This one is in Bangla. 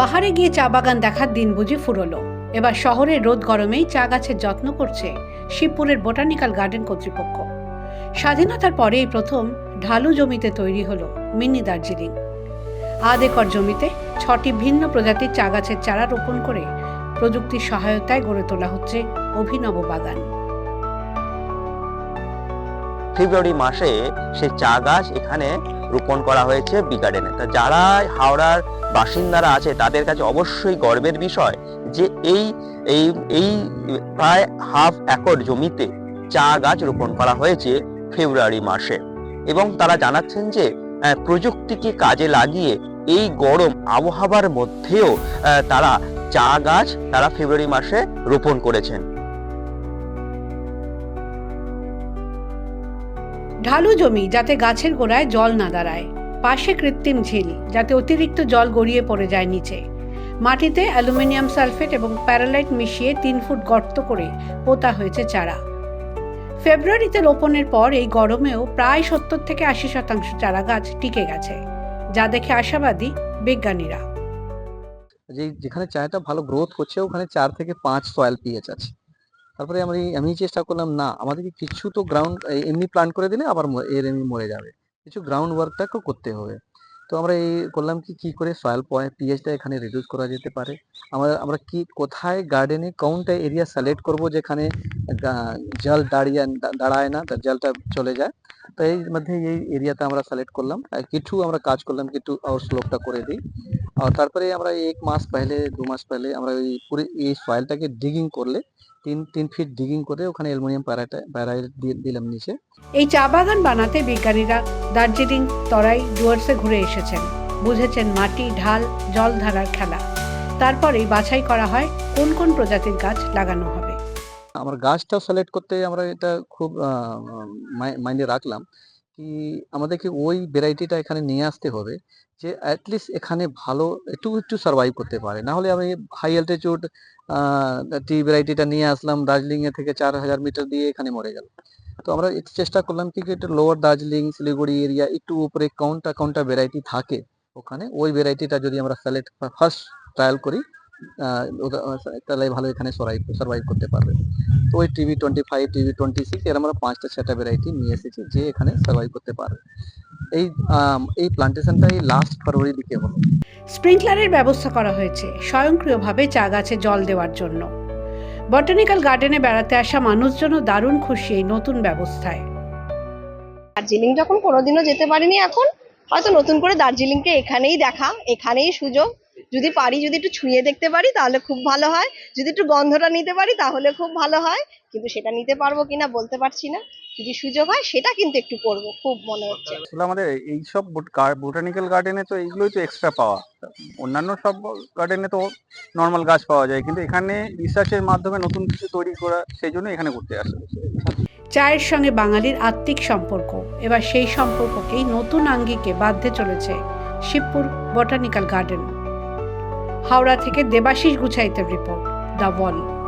পাহাড়ে গিয়ে চা বাগান দেখার দিন বুঝি ফুরলো। এবার শহরের রোদ গরমেই চা গাছের যত্ন করছে শিবপুরের বোটানিক্যাল গার্ডেন কর্তৃপক্ষ। স্বাধীনতার পরে এই প্রথম ঢালু জমিতে তৈরি হলো মিনি দার্জিলিং। আধ একর জমিতে ছটি ভিন্ন প্রজাতির চা গাছের চারা রোপণ করে প্রযুক্তির সহায়তায় গড়ে তোলা হচ্ছে অভিনব বাগান। ফেব্রুয়ারি মাসে সেই চা গাছ এখানে রোপণ করা হয়েছে বি গার্ডেনে। তা যারা হাওড়ার বাসিন্দারা আছে, তাদের কাছে অবশ্যই গর্বের বিষয় যে এই এই এই প্রায় হাফ একর জমিতে চা গাছ রোপণ করা হয়েছে ফেব্রুয়ারি মাসে। এবং তারা জানাচ্ছেন যে প্রযুক্তিকে কাজে লাগিয়ে এই গরম আবহাওয়ার মধ্যেও তারা চা গাছ তারা ফেব্রুয়ারি মাসে রোপণ করেছেন। ঢালু জমি যাতে গাছের গোড়ায় জল না দাঁড়ায়। পাশে কৃত্রিম ঝিল, যাতে অতিরিক্ত জল গড়িয়ে পড়ে যায় নিচে। মাটিতে অ্যালুমিনিয়াম সালফেট এবং প্যারালাইট মিশিয়ে তিন ফুট গর্ত করে পোতা হয়েছে চারা। ফেব্রুয়ারিতে রোপণের পর এই গরমেও প্রায় সত্তর থেকে আশি শতাংশ চারা গাছ টিকে গেছে, যা দেখে আশাবাদী বিজ্ঞানীরা। যে যেখানে চায়টা ভালো গ্রোথ করছে, ওখানে চার থেকে পাঁচ সয়েল পিএইচ আছে। তারপরে আমি আমি চেষ্টা করলাম, না, আমাদেরকে কিছু তো গ্রাউন্ড এমনি প্ল্যান্ট করে দিলে আবার এর এমনি মরে যাবে। কিছু গ্রাউন্ড ওয়ার্কটাকেও করতে হবে। তো আমরা এই করলাম কি কি করে সয়েল পয়েন্ট পিএইচটা এখানে রিডিউস করা যেতে পারে। আমরা আমরা কি, কোথায় গার্ডেনে কোনটা এরিয়া সিলেক্ট করব যেখানে জল দাঁড়িয়ে দাঁড়ায় না জলটা চলে যায়? তো এই মধ্যে এই এরিয়াতে আমরা সিলেক্ট করলাম। কিছু আমরা কাজ করলাম, কিছু আর স্লোপটা করে দিই। আর তারপরে আমরা এক মাস পহলে দু মাস পহলে আমরা এই পুরো এই সয়েলটাকে ডিগিং করলে তিন তিন ফিট ডিগিং করে ওখানে অ্যালুমিনিয়াম প্যারাটা প্যারাইট দিয়ে দিলাম নিচে। এই চা বাগান বানাতে বিজ্ঞানীরা দার্জিলিং তরাই ডুয়ার্সে ঘুরে এসেছেন। বুঝেছেন মাটি ঢাল জল ধারার খেলা। তারপরেই বাছাই করা হয় কোন কোন প্রজাতির গাছ লাগানো হবে। আমার গাছটা সিলেক্ট করতে আমরা এটা খুব মাইন্ডে রাখলাম। কি আমাদেরকে ওই ভ্যারাইটিটা এখানে নিয়ে আসতে হবে যে অ্যাটলিস্ট এখানে ভালো একটু একটু সার্ভাইভ করতে পারে। না হলে আমি হাই অ্যালটিটিউড টি ভ্যারাইটিটা নিয়ে আসলাম, দার্জিলিং এ থেকে চার হাজার মিটার দিয়ে এখানে মরে গেল তো আমরা একটু চেষ্টা করলাম কি একটু লোয়ার দার্জিলিং, শিলিগুড়ি এরিয়া একটু উপরে কোনটা কোনটা ভ্যারাইটি থাকে ওখানে, ওই ভ্যারাইটিটা যদি আমরা সিলেক্ট ফার্স্ট ট্রায়াল করি তাহলে ভালো এখানে সার্ভাইভ করতে পারবে। তো ওই TV twenty five TV twenty six এর আমরা পাঁচটা ছটা ভ্যারাইটি নিয়ে এসেছি যে এখানে সার্ভাইভ করতে পারবে। এই এই প্লান্টেশনটা এই লাস্ট ফেব্রুয়ারি দিকে হলো। স্প্রিংকলারের ব্যবস্থা করা হয়েছে স্বয়ংক্রিয়ভাবে চা গাছে জল দেওয়ার জন্য। বটানিক্যাল গার্ডেনে বেড়াতে আসা মানুষজনও দারুণ খুশি এই নতুন ব্যবস্থায়। দার্জিলিং যখন কোনোদিনও যেতে পারিনি এখন হয়তো নতুন করে দার্জিলিংকে এখানেই দেখা এখানেই সুযোগ। যদি পারি যদি একটু ছুঁয়ে দেখতে পারি তাহলে খুব ভালো হয়। যদি একটু গন্ধটা নিতে পারি তাহলে খুব ভালো হয়। কিন্তু সেটা নিতে পারব কিনা বলতে পারছি না। যদি সুযোগ হয় সেটা কিন্তু একটু করব খুব মনে হচ্ছে। আসলে আমাদের এইসব বোটানিক্যাল গার্ডেনে তো এইগুলোই তো এক্সট্রা পাওয়া। অন্যান্য সব গার্ডেনে তো নর্মাল গাছ পাওয়া যায়। কিন্তু এখানে রিসার্চের মাধ্যমে নতুন কিছু তৈরি করা সেই জন্য এখানে ঘুরতে আসে। চায়ের সঙ্গে বাঙালির আত্মিক সম্পর্ক। এবার সেই সম্পর্ককেই নতুন আঙ্গিকে বাঁধতে চলেছে শিবপুর বটানিক্যাল গার্ডেন। হাওড়া থেকে দেবাশিস গুছাইতের রিপোর্ট দ্য ওয়াল